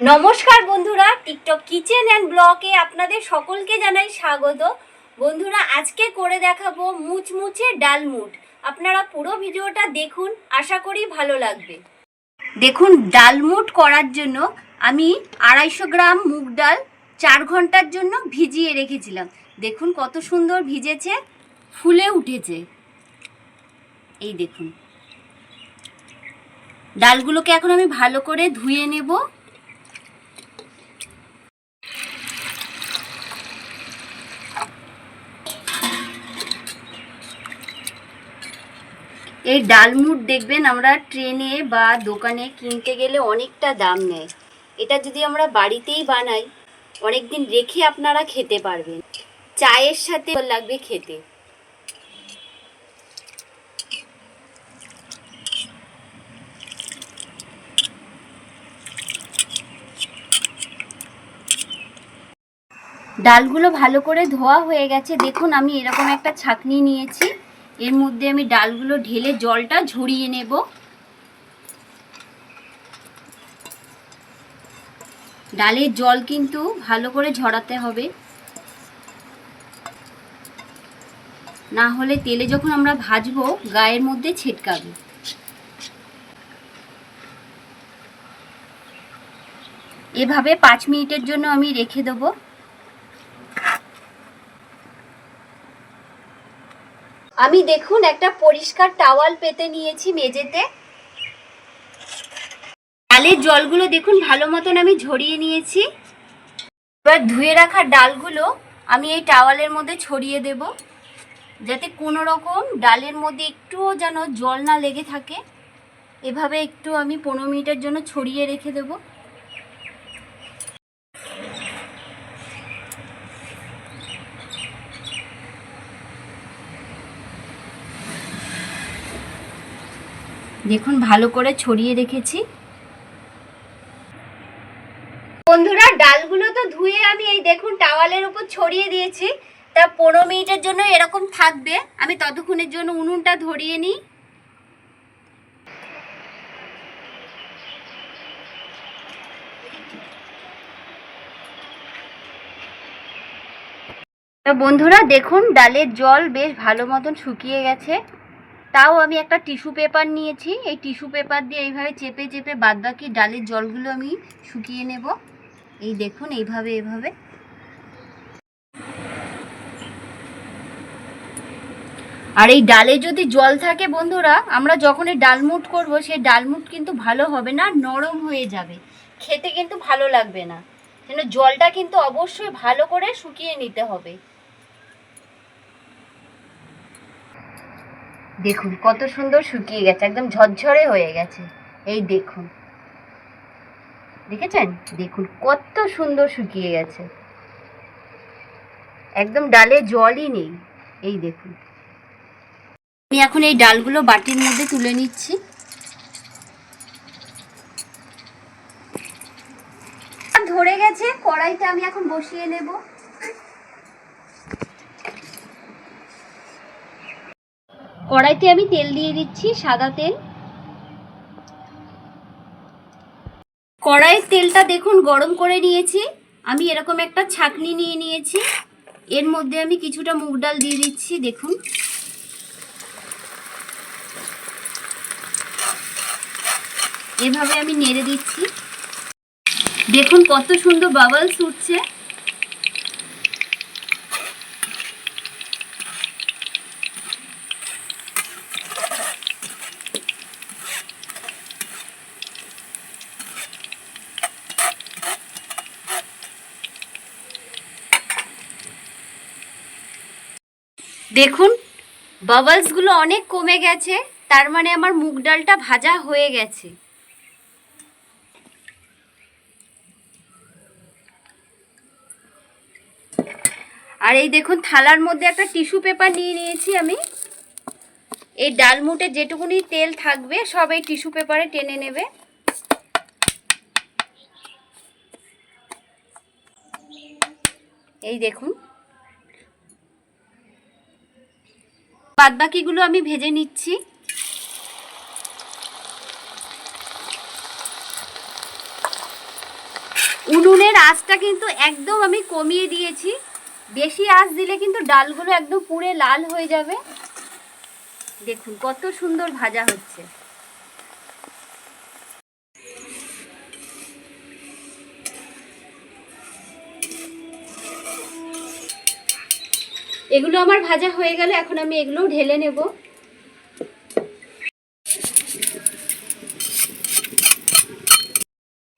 নমস্কার বন্ধুরা, TikTok kitchen and ব্লকে আপনাদের সকলকে জানাই স্বাগত। বন্ধুরা, আজকে করে দেখাবো মুচমুচে ডালমুট আপনারা পুরো ভিডিওটা দেখুন, আশা করি ভালো লাগবে। দেখুন ডালমুট করার জন্য আমি আড়াইশো গ্রাম মুগ ডাল চার ঘণ্টার জন্য ভিজিয়ে রেখেছিলাম। দেখুন কত সুন্দর ভিজেছে, ফুলে উঠেছে। এই দেখুন। ডালগুলোকে এখন আমি ভালো করে ধুয়ে নেব। এই ডালমুট দেখবেন আমরা ট্রেনে বা দোকানে কিনতে গেলে অনেকটা দাম নেয়। এটা যদি আমরা বাড়িতেই বানাই অনেক দিন রেখে আপনারা খেতে পারবেন। চায়ের সাথে লাগবে খেতে। ডালগুলো ভালো করে ধোয়া হয়ে গেছে। দেখুন, আমি এরকম একটা ছাকনি নিয়েছি। এর মধ্যে আমি ডালগুলো ঢেলে জলটা ঝরিয়ে নেব। ডালের জল কিন্তু ভালো করে ঝরাতে হবে। না হলে তেলে যখন আমরা ভাজবো, গায়ের মধ্যে ছিটকাবে। এভাবে পাঁচ মিনিটের জন্য আমি রেখে দেবো। আমি দেখুন একটা পরিষ্কার টাওয়াল পেতে নিয়েছি মেঝেতে। ডালের জলগুলো দেখুন ভালো মতন আমি ঝরিয়ে নিয়েছি। এবার ধুয়ে রাখা ডালগুলো আমি এই টাওয়ালের মধ্যে ছড়িয়ে দেব, যাতে কোনো রকম ডালের মধ্যে একটুও যেন জল না লেগে থাকে। এভাবে একটু আমি পনেরো মিনিটের জন্য ছড়িয়ে রেখে দেবো। দেখুন, ভালো করে ছড়িয়ে রেখেছি। বন্ধুরা, ডালগুলো তো ধুয়ে আমি এই দেখুন টাওয়ালের উপর ছড়িয়ে দিয়েছি। তা পনেরো মিনিটের জন্য এরকম থাকবে। আমি ততক্ষণের জন্য উনুনটা ধরিয়ে নিই। বন্ধুরা, দেখুন, ডালের জল বেশ ভালো মতন শুকিয়ে গেছে। তাও আমি একটা টিস্যু পেপার নিয়েছি। এই টিস্যু পেপার দিয়ে এইভাবে চেপে চেপে বাদবাকি ডালের জলগুলো আমি শুকিয়ে নেব। এই দেখুন, এইভাবে এইভাবে। আর এই ডালে যদি জল থাকে বন্ধুরা, আমরা যখন এই ডালমুট করব সেই ডালমুট কিন্তু ভালো হবে না, নরম হয়ে যাবে। খেতে কিন্তু ভালো লাগবে না। যেন জলটা কিন্তু অবশ্যই ভালো করে শুকিয়ে নিতে হবে। দেখুন, কত সুন্দর শুকিয়ে গেছে, একদম ঝরঝরে হয়ে গেছে। এই দেখুন। দেখেছেন? দেখুন, কত সুন্দর শুকিয়ে গেছে। একদম ডালে জলই নেই। এই দেখুন। আমি এখন এই ডালগুলো বাটির মধ্যে তুলে নিচ্ছি। ধরে গেছে, কড়াইটা আমি এখন বসিয়ে নেব। কড়াইতে আমি তেল দিয়ে দিচ্ছি, সাদা তেল। কড়াইয়ের তেলটা দেখুন গরম করে নিয়েছি। আমি এরকম একটা ছাকনি নিয়ে নিয়েছি। এর মধ্যে আমি কিছুটা মুগ ডাল দিয়ে দিচ্ছি, দেখুন। এভাবে আমি নেড়ে দিচ্ছি। দেখুন কত সুন্দর বাবলস উঠছে। দেখুন বাবলসগুলো অনেক কমে গেছে, তার মানে আমার মুগ ডালটা ভাজা হয়ে গেছে। আর এই দেখুন, থালার মধ্যে একটা টিস্যু পেপার নিয়ে নিয়েছি আমি। এই ডালমুটে যেটুকুনি তেল থাকবে, সব এই টিস্যু পেপারে টেনে নেবে। এই দেখুন বাদবাকিগুলো আমি ভেজে নিচ্ছি। উনুনের আঁচটা কিন্তু একদম আমি কমিয়ে দিয়েছি। বেশি আঁচ দিলে কিন্তু ডালগুলো একদম পুড়ে লাল হয়ে যাবে। দেখুন কত সুন্দর ভাজা হচ্ছে। এগুলো আমার ভাজা হয়ে গেল এখন আমি এগুলোও ঢেলে নেব।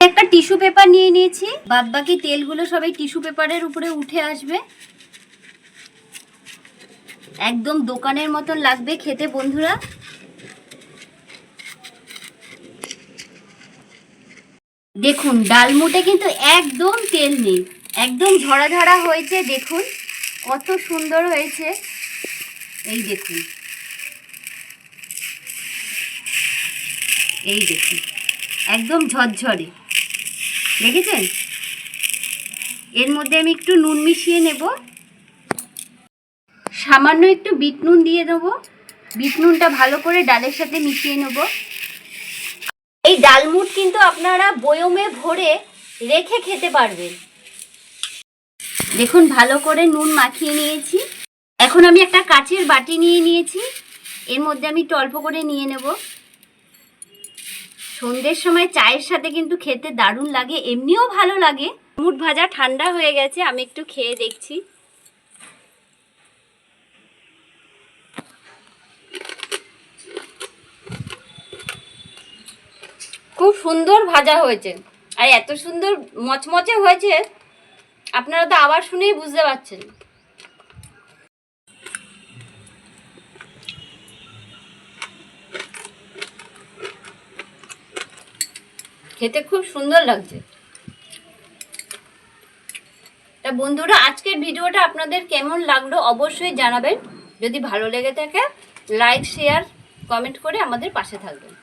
একটা টিস্যু পেপার নিয়ে নিয়েছি। বাদ বাকি তেলগুলো সবাই টিস্যু পেপারের উপরে উঠে আসবে। একদম দোকানের মতন লাগবে খেতে বন্ধুরা। দেখুন, ডালমুটে কিন্তু একদম তেল নেই। একদম ঝরা ঝরা হয়েছে, দেখুন। কত সুন্দর হয়েছে। এই দেখুন। এই দেখুন। একদম ঝরঝরে। দেখেছেন? এর মধ্যে আমি একটু নুন মিশিয়ে নেব। সামান্য একটু বিট নুন দিয়ে দেবো। বিট নুনটা ভালো করে ডালের সাথে মিশিয়ে নেব। এই ডালমুট কিন্তু আপনারা বয়মে ভরে রেখে খেতে পারবেন। দেখুন, ভালো করে নুন মাখিয়ে নিয়েছি। এখন আমি একটা কাচের বাটি নিয়ে নিয়েছি। এর মধ্যে আমি একটু অল্প করে নিয়ে নেব। সন্ধ্যের সময় চায়ের সাথে কিন্তু খেতে দারুণ লাগে, এমনিও ভালো লাগে। মুট ভাজা ঠান্ডা হয়ে গেছে, আমি একটু খেয়ে দেখছি। খুব সুন্দর ভাজা হয়েছে। আর এত সুন্দর মচমচে হয়েছে আপনারা তো আবার শুনেই বুঝতে পারছেন। খেতে খুব সুন্দর লাগছে। তা বন্ধুরা, আজকের ভিডিওটা আপনাদের কেমন লাগল অবশ্যই জানাবেন। যদি ভালো লেগে থাকে লাইক শেয়ার কমেন্ট করে আমাদের পাশে থাকবেন।